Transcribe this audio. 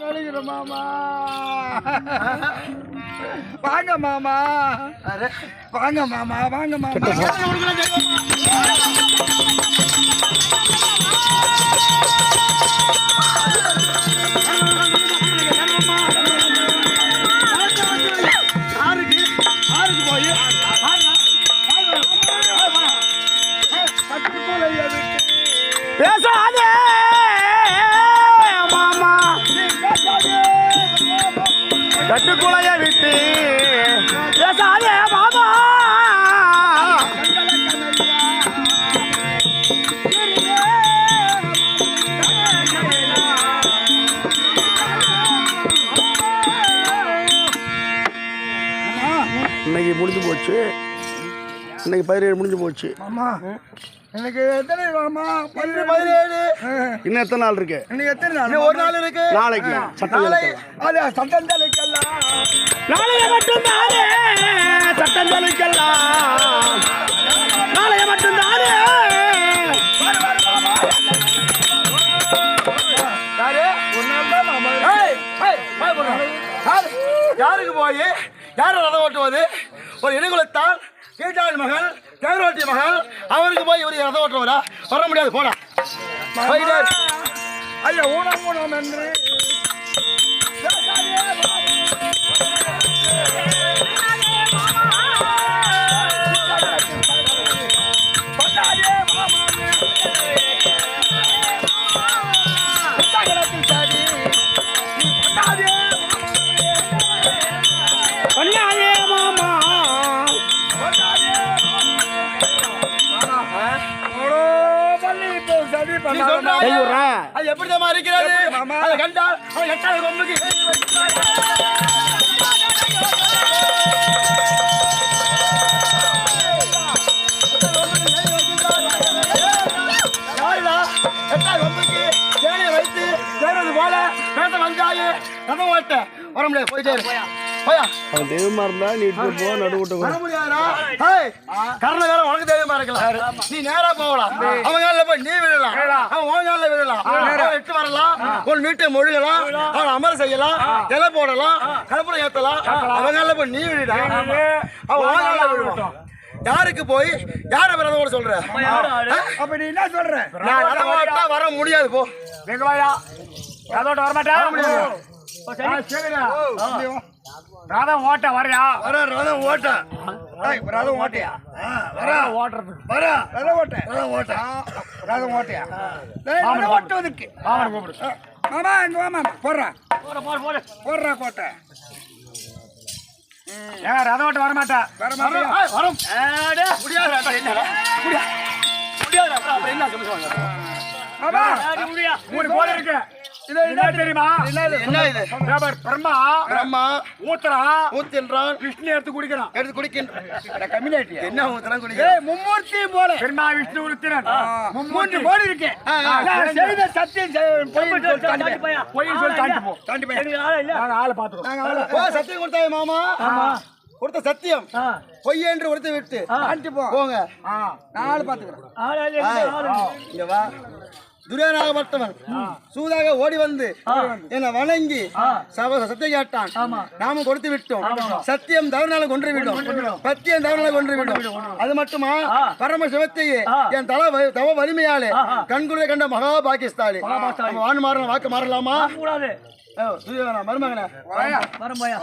நடிக்கிற மாமா. வாங்க மாமா. வாங்க மாமா வாங்க மாமா. ஆறுக்கு கட்டுக்குளைய விட்டு பேசாதே மாமா. இன்னைக்கு முடிஞ்சு போச்சு. இன்னைக்கு பதினேழு முடிஞ்சு போச்சு. எனக்கு எத்தனை பத்து பதினேழு. இன்னும் எத்தனை நாள் இருக்கு? இன்னைக்கு எத்தனை நாள்? ஒரு நாள் இருக்கு. நாளைக்கு. சட்டம் சட்டம் தலைக்கலாம் நாளைய மட்டும்தானே சட்டம் தெளிக்கலாம். நாளைய நாள் தான்? யாருக்கு போய்? யார் ரதம் ஓட்டுவது? ஒரு இனகுலத்தால் கீட்டாள் மகள் தேரோட்டி மகள் அவருக்கு போய் இவர் ரதம் ஓட்டுவரா வர முடியாது போடா. ஐயா ஊனம் ஊனம் என்று. அது எப்படி இருக்கிறது? அதை கண்டால் அவன் எட்டாவது கொம்புக்கு போல வந்தாயே? ரதம் ஓட்ட. வர முடியாது போயிட்டே அவன் தெய்வமா இருந்தா நீ இட்டு போ நடுவிட்டு வர முடியாதுடா ஏய், கர்ண வேற உனக்கு தைரியமா இருக்கலாம். நீ நேரா போகலாம். அவன் காலில் போய் நீ விழலாம் அவன் உன் விழலாம் அவன் எட்டு வரலாம். உன் வீட்டை மொழிகலாம் அவன் அமர செய்யலாம். இலை போடலாம். கலப்புரம் ஏத்தலாம். அவன் காலில் போய் நீ விழுடா அவன் உன் விழுவான் யாருக்கு போய் யார விரதம் சொல்ற? அப்ப நீ என்ன சொல்ற? நான் வர முடியாது போ. அதோட வரமாட்டா ராதம் ஓட்ட வரையா வர ரதம் ஓட்ட. ரதம் ஓட்டையா? வர. ஓட்டுறது வர ரதம் ஓட்ட. ரதம் ஓட்ட. ரதம் ஓட்டையா? ஓட்டுவதற்கு மாமன் கூப்பிடு. மாமா இங்க வாமா. போடுறா. போட போட போட. போடுறா கோட்டை ஏன் ரதம் ஓட்ட வரமாட்டா. வர மாட்டியா? ஏய், வரும். முடியாது அப்புறம் என்னடா? முடியாது. முடியாது அப்புறம் அப்புறம் என்ன சொல்லுவாங்க? மாமா. மூணு போல இருக்கு. என்ன தெரியுமா? என்ன இது? பிரம்மா. பிரம்மா. ஊத்துறா. ஊத்தின்றான். விஷ்ணு எடுத்து குடிக்கிறான். எடுத்து குடிக்கின்ற கம்யூனிட்டி என்ன ஊத்துறான் குடிக்கிறான் மும்மூர்த்தி போல. விஷ்ணு உருத்திரன் மும்மூர்த்தி. போல இருக்கு. செய்த சத்தியம் பொய் தாண்டி போய். பொய்? சொல்லி தாண்டி போ. தாண்டி போய்? நாங்க ஆளை பாத்துக்கோ ஓ சத்தியம் கொடுத்தாயே மாமா. கொடுத்த சத்தியம். பொய் என்று கொடுத்து விட்டு. போங்க. நான் ஆளை பாத்துக்கிறேன் இங்க வா. துரியோனாகப்பட்டவன் சூதாக ஓடி வந்து என்னை வணங்கி சத்தியம் கேட்டான். நாமும் கொடுத்து விட்டோம். சத்தியம் தவறுனால கொன்று விட்டோம் சத்தியம் தவறுனால கொன்று விட்டோம் அது மட்டுமா? பரம சிவத்தையே என் தல தவ வலிமையாலே கண்குளிர கண்ட மகா பாகிஸ்தானி வான் மாறன வாக்கு மாறலாமா? மருமகனே.